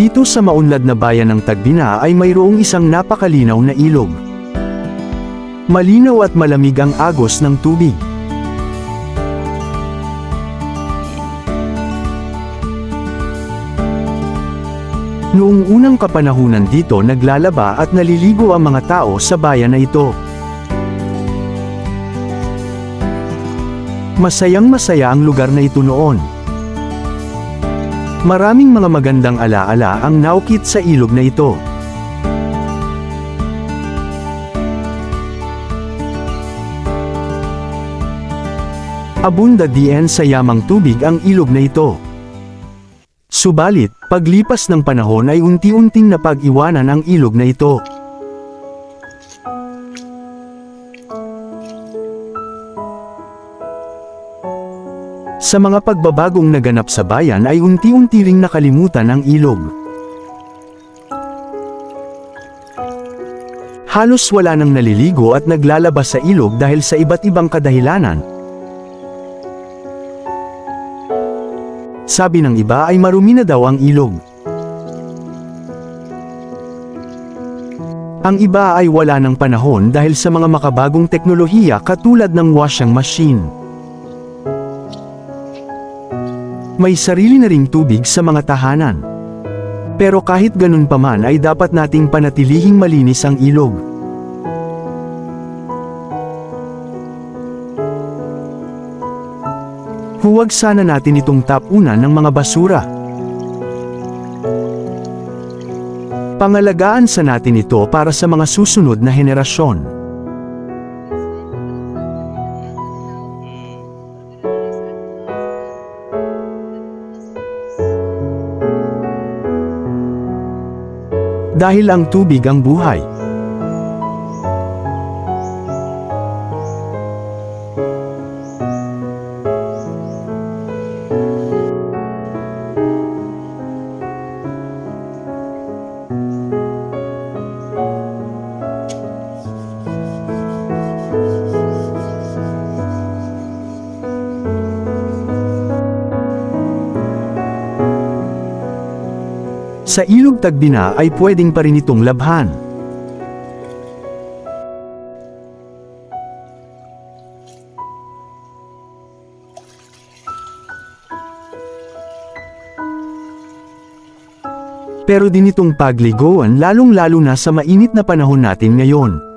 Dito sa maunlad na bayan ng Tagbina ay mayroong isang napakalinaw na ilog. Malinaw at malamig ang agos ng tubig. Noong unang kapanahunan dito naglalaba at naliligo ang mga tao sa bayan na ito. Masayang masaya ang lugar na ito noon. Maraming mga magandang alaala ang naukit sa ilog na ito. Abunda diyan sa yamang tubig ang ilog na ito. Subalit, paglipas ng panahon ay unti-unting napag-iwanan ang ilog na ito. Sa mga pagbabagong naganap sa bayan ay unti-unti ring nakalimutan ang ilog. Halos wala nang naliligo at naglalabas sa ilog dahil sa iba't ibang kadahilanan. Sabi ng iba ay marumi na daw ang ilog. Ang iba ay wala ng panahon dahil sa mga makabagong teknolohiya katulad ng washing machine. May sarili na ring tubig sa mga tahanan. Pero kahit ganun pa man ay dapat nating panatilihing malinis ang ilog. Huwag sana natin itong tapunan ng mga basura. Pangalagaan sa natin ito para sa mga susunod na henerasyon. Dahil ang tubig ang buhay. Sa ilog Tagbina ay pwedeng pa rin itong labhan. Pero din itong pagligoan lalong-lalo na sa mainit na panahon natin ngayon.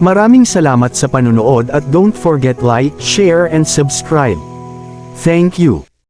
Maraming salamat sa panunood at don't forget like, share and subscribe. Thank you.